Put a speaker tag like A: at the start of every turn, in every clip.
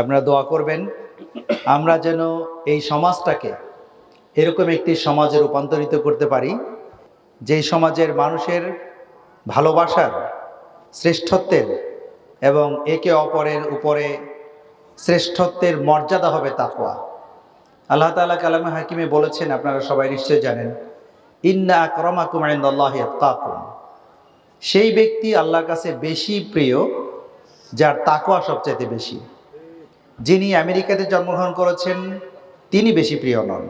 A: আপনারা দোয়া করবেন, আমরা যেন এই সমাজটাকে এরকম একটি সমাজে রূপান্তরিত করতে পারি, যেই সমাজের মানুষের ভালোবাসার শ্রেষ্ঠত্বের এবং একে অপরের উপরে শ্রেষ্ঠত্বের মর্যাদা হবে তাকওয়া। আল্লাহ তাআলা কালামে হাকিমে বলেছেন, আপনারা সবাই নিশ্চয় জানেন, ইন্না আকরামাকুম ইনদাল্লাহি আতকাকুম। সেই ব্যক্তি আল্লাহর কাছে বেশি প্রিয়, যার তাকওয়া সবচাইতে বেশি। যিনি আমেরিকাতে জন্মগ্রহণ করেছেন, তিনি বেশি প্রিয় নন।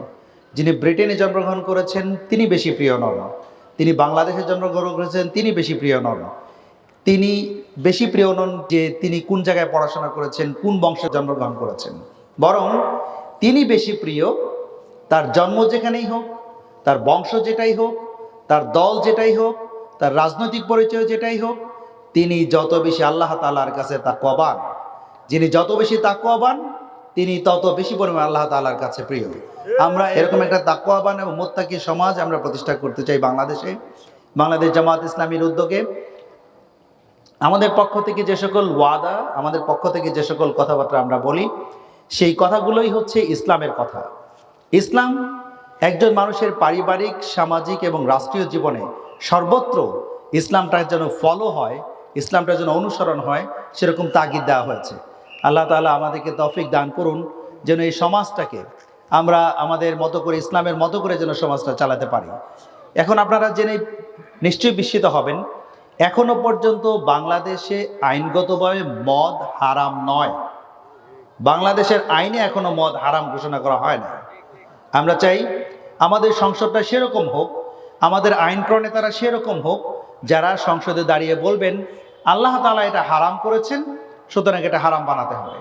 A: যিনি ব্রিটেনে জন্মগ্রহণ করেছেন, তিনি বেশি প্রিয় নন। তিনি বাংলাদেশে জন্মগ্রহণ করেছেন, তিনি বেশি প্রিয় নন। তিনি বেশি প্রিয় নন যে তিনি কোন জায়গায় পড়াশোনা করেছেন, কোন বংশে জন্মগ্রহণ করেছেন। বরং তিনি বেশি প্রিয় তার জন্ম যেখানেই হোক, তার বংশ যেটাই হোক, তার দল যেটাই হোক, তার রাজনৈতিক পরিচয় যেটাই হোক, তিনি যত বেশি আল্লাহ তালার কাছে তাকওয়াবান যিনি যত বেশি তাকওয়াবান, তিনি তত বেশি পরিমাণ আল্লাহ তালার কাছে প্রিয়। আমরা এরকম একটা তাকওয়াবান এবং মোত্তাকি সমাজ আমরা প্রতিষ্ঠা করতে চাই বাংলাদেশে, বাংলাদেশ জামাত ইসলামীর উদ্যোগে। আমাদের পক্ষ থেকে যে সকল ওয়াদা, আমাদের পক্ষ থেকে যে সকল কথাবার্তা আমরা বলি, সেই কথাগুলোই হচ্ছে ইসলামের কথা। ইসলাম একজন মানুষের পারিবারিক, সামাজিক এবং রাষ্ট্রীয় জীবনে সর্বত্র ইসলামটা যেন ফলো হয়, ইসলামটা যেন অনুসরণ হয়, সেরকম তাগিদ দেওয়া হয়েছে। আল্লাহ তাআলা আমাদেরকে তফিক দান করুন যেন এই সমাজটাকে আমরা আমাদের মতো করে, ইসলামের মতো করে যেন সমাজটা চালাতে পারি। এখন আপনারা জেনে নিশ্চয়ই বিস্মিত হবেন, এখনও পর্যন্ত বাংলাদেশে আইনগতভাবে মদ হারাম নয়। বাংলাদেশের আইনে এখনও মদ হারাম ঘোষণা করা হয় না আমরা চাই আমাদের সংসদটা সেরকম হোক, আমাদের আইন প্রণেতারা সেরকম হোক, যারা সংসদে দাঁড়িয়ে বলবেন, আল্লাহ তালা এটা হারাম করেছেন সুতরাং এটা হারাম বানাতে হবে।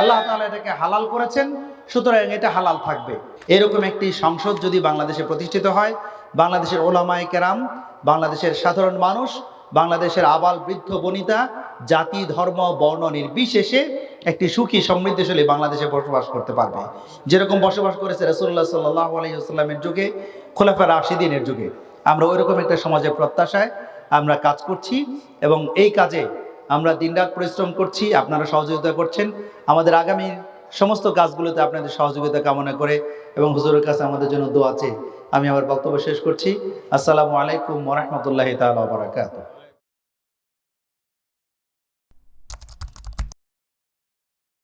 A: আল্লাহ তাআলা এটাকে হালাল করেছেন, সুতরাং এটা হালাল থাকবে। এরকম একটি সংসদ যদি বাংলাদেশে প্রতিষ্ঠিত হয়, বাংলাদেশের ওলামায়ে কেরাম, বাংলাদেশের সাধারণ মানুষ, বাংলাদেশের আবাল বৃদ্ধ বনিতা, জাতি, ধর্ম, বর্ণ নির্বিশেষে একটি সুখী, সমৃদ্ধশালী বাংলাদেশে বসবাস করতে পারবে। যেরকম বসবাস করেছে রসুল্লাহ সাল্লাহ আলহিহাস্লামের যুগে, খোলাফা রাশিদিনের যুগে। আমরা ওইরকম একটা সমাজের প্রত্যাশায় আমরা কাজ করছি এবং এই কাজে আমরা দিনরাত পরিশ্রম করছি, আপনারা সহযোগিতা করছেন। আমাদের আগামী সমস্ত কাজগুলোতে আপনাদের সহযোগিতা কামনা করে এবং হুজুরের কাছে আমাদের জন্য দোয়া আছে আমি আমার বক্তব্য শেষ করছি। আসসালামু আলাইকুম ওরহমতুল্লাহ তালা বারাকাতুহ।